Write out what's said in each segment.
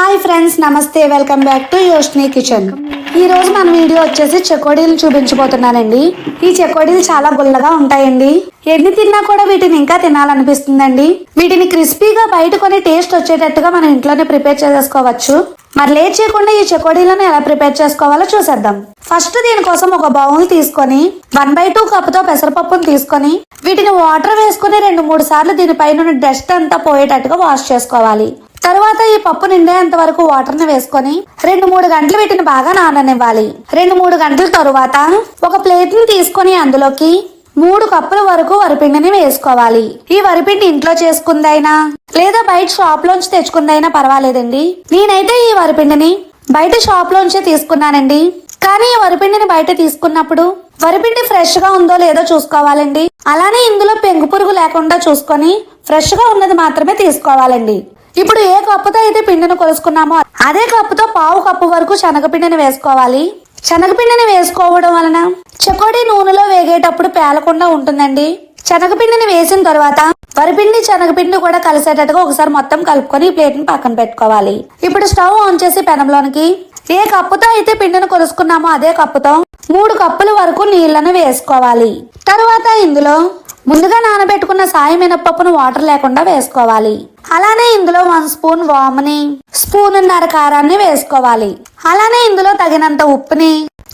Hi friends నమస్తే welcome back to Yoshni kitchen. ఈ రోజు మన వీడియో వచ్చేసి చెకోడీలు చూపించబోతున్నానండి. ఈ చెకోడీలు చాలా గుల్లగా ఉంటాయండి. ఎన్ని తిన్నా కూడా వీటిని ఇంకా తినాలనిపిస్తుందండి. వీటిని క్రిస్పీగా బయట కొని టేస్ట్ వచ్చేటట్టుగా మనం ఇంట్లోనే ప్రిపేర్ చేసేసుకోవచ్చు. మరి లేట్ చేయకుండా ఈ చెకోడీలను ఎలా ప్రిపేర్ చేసుకోవాలో చూసేద్దాం. ఫస్ట్ దీనికోసం ఒక బౌల్ తీసుకొని వన్ బై టూ కప్తో పెసరపప్పును తీసుకొని వీటిని వాటర్ వేసుకుని రెండు మూడు సార్లు దీనిపైన డస్ట్ అంతా పోయేటట్టుగా వాష్ చేసుకోవాలి. తరువాత ఈ పప్పు నిండేంత వరకు వాటర్ని వేసుకొని రెండు మూడు గంటలు వీటిని బాగా నాననివ్వాలి. రెండు మూడు గంటల తరువాత ఒక ప్లేట్ని తీసుకొని అందులోకి మూడు కప్పుల వరకు వరిపిండిని వేసుకోవాలి. ఈ వరిపిండి ఇంట్లో చేసుకుందైనా లేదా బయట షాప్ లోంచి తెచ్చుకుందైనా పర్వాలేదండి. నేనైతే ఈ వరిపిండిని బయట షాప్ లోంచే తీసుకున్నానండి. కానీ ఈ వరిపిండిని బయట తీసుకున్నప్పుడు వరిపిండి ఫ్రెష్గా ఉందో లేదో చూసుకోవాలండి. అలానే ఇందులో పెంగు పురుగు లేకుండా చూసుకొని ఫ్రెష్గా ఉన్నది మాత్రమే తీసుకోవాలండి. ఇప్పుడు ఏ కప్పుతో అయితే పిండిని కొలుసుకున్నామో అదే కప్పుతో పావు కప్పు వరకు శనగపిండిని వేసుకోవాలి. శనగపిండిని వేసుకోవడం వలన చకోడీ నూనెలో వేగేటప్పుడు పేలకుండా ఉంటుందండి. శనగపిండిని వేసిన తర్వాత వరిపిండి శనగపిండి కూడా కలిసేటట్టుగా ఒకసారి మొత్తం కలుపుకొని ప్లేట్ని ప్లేట్ని పక్కన పెట్టుకోవాలి. ఇప్పుడు స్టవ్ ఆన్ చేసి పెనంలోనికి ఏ కప్పుతో అయితే పిండిని కొలుసుకున్నామో అదే కప్పుతో మూడు కప్పుల వరకు నీళ్ళను వేసుకోవాలి. తరువాత ఇందులో ముందుగా నానబెట్టుకున్న సాయి మినపప్పును వాటర్ లేకుండా వేసుకోవాలి. అలానే ఇందులో వన్ స్పూన్ వాముని స్పూన్ నర కారాన్ని వేసుకోవాలి. అలానే ఇందులో తగినంత ఉప్పుని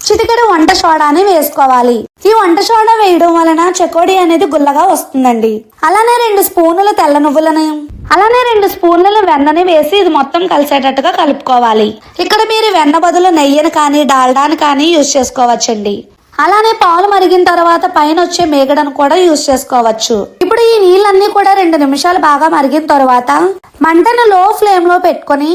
చిటికెడు వంట సోడాని వేసుకోవాలి. ఈ వంట సోడా వేయడం వలన చెకోడి అనేది గుల్లగా వస్తుందండి. అలానే రెండు స్పూనుల తెల్ల నువ్వులను అలానే రెండు స్పూన్ల వెన్నని వేసి ఇది మొత్తం కలిసేటట్టుగా కలుపుకోవాలి. ఇక్కడ మీరు వెన్న బదులు నెయ్యిని కానీ డాల్డాని కానీ యూజ్ చేసుకోవచ్చండి. అలానే పాలు మరిగిన తర్వాత పైన వచ్చే మేగడను కూడా యూజ్ చేసుకోవచ్చు. ఇప్పుడు ఈ నీళ్ళన్నీ కూడా రెండు నిమిషాలు బాగా మరిగిన తర్వాత మంటను లో ఫ్లేమ్లో పెట్టుకొని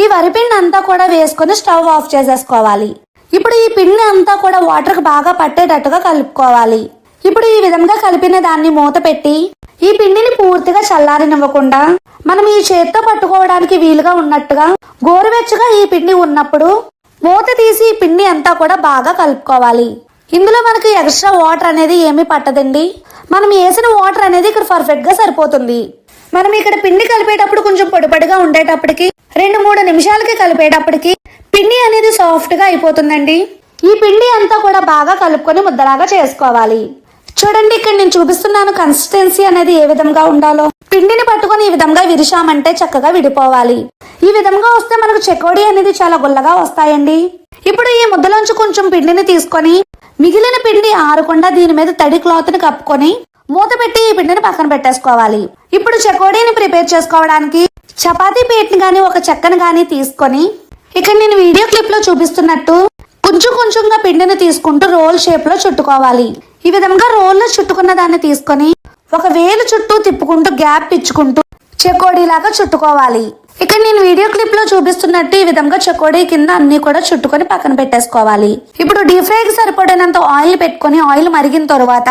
ఈ వరిపిండి అంతా కూడా వేసుకొని స్టవ్ ఆఫ్ చేసేసుకోవాలి. ఇప్పుడు ఈ పిండి అంతా కూడా వాటర్ బాగా పట్టేటట్టుగా కలుపుకోవాలి. ఇప్పుడు ఈ విధంగా కలిపిన దాన్ని మూత పెట్టి ఈ పిండిని పూర్తిగా చల్లారనివ్వకుండా మనం ఈ చేత్తో పట్టుకోవడానికి వీలుగా ఉన్నట్టుగా గోరువెచ్చగా ఈ పిండి ఉన్నప్పుడు మూత తీసి ఈ పిండి అంతా కూడా బాగా కలుపుకోవాలి. ఇందులో మనకి ఎక్స్ట్రా వాటర్ అనేది ఏమీ పట్టదండి. మనం వేసిన వాటర్ అనేది ఇక్కడ పర్ఫెక్ట్గా సరిపోతుంది. మనం ఇక్కడ పిండి కలిపేటప్పుడు కొంచెం పొడిపడిగా ఉండేటప్పటికి రెండు మూడు నిమిషాలకి కలిపేటప్పటికి పిండి అనేది సాఫ్ట్గా అయిపోతుందండి. ఈ పిండి అంతా కూడా బాగా కలుపుకొని ముద్దలాగా చేసుకోవాలి. చూడండి ఇక్కడ నేను చూపిస్తున్నాను కన్సిస్టెన్సీ అనేది ఏ విధంగా ఉండాలో. పిండిని పట్టుకొని ఈ విధంగా విరిచామంటే చక్కగా విడిపోవాలి. ఈ విధంగా వస్తే మనకు చెకోడి అనేది చాలా గుల్లగా వస్తాయండి. ఇప్పుడు ఈ ముద్దలోంచి కొంచెం పిండిని తీసుకొని మిగిలిన పిండి ఆరకుండా దీని మీద తడి క్లాత్ని కప్పుకొని మూత పెట్టి ఈ పిండిని పక్కన పెట్టేసుకోవాలి. ఇప్పుడు చెకోడీని ప్రిపేర్ చేసుకోవడానికి చపాతీ పీట్ని గాని ఒక చెక్కను గాని తీసుకొని ఇక్కడ నేను వీడియో క్లిప్లో చూపిస్తున్నట్టు కొంచెం కొంచెంగా పిండిని తీసుకుంటూ రోల్ షేప్లో చుట్టుకోవాలి. ఈ విధంగా రోల్లో చుట్టుకున్న దాన్ని తీసుకొని ఒక వేలు చుట్టూ తిప్పుకుంటూ గ్యాప్ ఇచ్చుకుంటూ చెకోడీ లాగా చుట్టుకోవాలి. ఇక్కడ నేను వీడియో క్లిప్లో చూపిస్తున్నట్టు ఈ విధంగా చెకోడీ కింద అన్ని కూడా చుట్టుకొని పక్కన పెట్టేసుకోవాలి. ఇప్పుడు డీప్ ఫ్రైకి సరిపడినంత ఆయిల్ పెట్టుకొని ఆయిల్ మరిగిన తర్వాత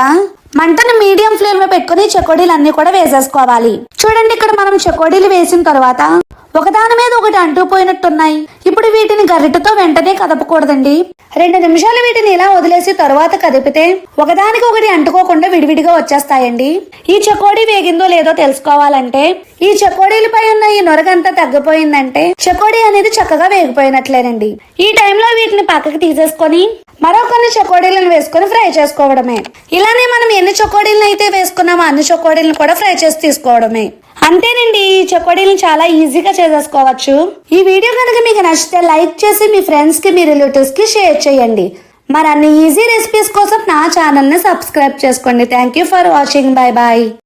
మంటను మీడియం ఫ్లేమ్లో పెట్టుకుని చెకోడీలు అన్ని కూడా వేసేసుకోవాలి. చూడండి ఇక్కడ మనం చెకోడీలు వేసిన తర్వాత ఒకదాని మీద ఒకటి అంటుపోయినట్టున్నాయి ఇప్పుడు వీటిని గరిటతో వెంటనే కదపకూడదండి. రెండు నిమిషాలు వీటిని ఇలా వదిలేసి తరువాత కదిపితే ఒకదానికి ఒకటి అంటుకోకుండా విడివిడిగా వచ్చేస్తాయండి. ఈ చెకోడీ వేగిందో లేదో తెలుసుకోవాలంటే ఈ చకోడీలపై ఉన్న ఈ నొరగంతా తగ్గిపోయిందంటే చకోడీ అనేది చక్కగా వేగిపోయినట్లేనండి. ఈ టైంలో వీటిని పక్కకి తీసేసుకొని మరో కొన్ని చకోడీలను వేసుకొని ఫ్రై చేసుకోవడమే. ఇలానే మనం ఎన్ని చకోడీలను అయితే వేసుకున్నామో అన్ని చకోడీలను కూడా ఫ్రై చేసి తీసుకోవడమే. అంతేనండి ఈ చకోడీలను చాలా ఈజీగా చేసేసుకోవచ్చు. ఈ వీడియో కనుక మీకు నచ్చితే లైక్ చేసి మీ ఫ్రెండ్స్కి మీ రిలేటివ్స్కి షేర్ చేయండి. మరి అన్ని ఈజీ రెసిపీస్ కోసం నా ఛానల్ని సబ్స్క్రైబ్ చేసుకోండి. Thank you for watching bye bye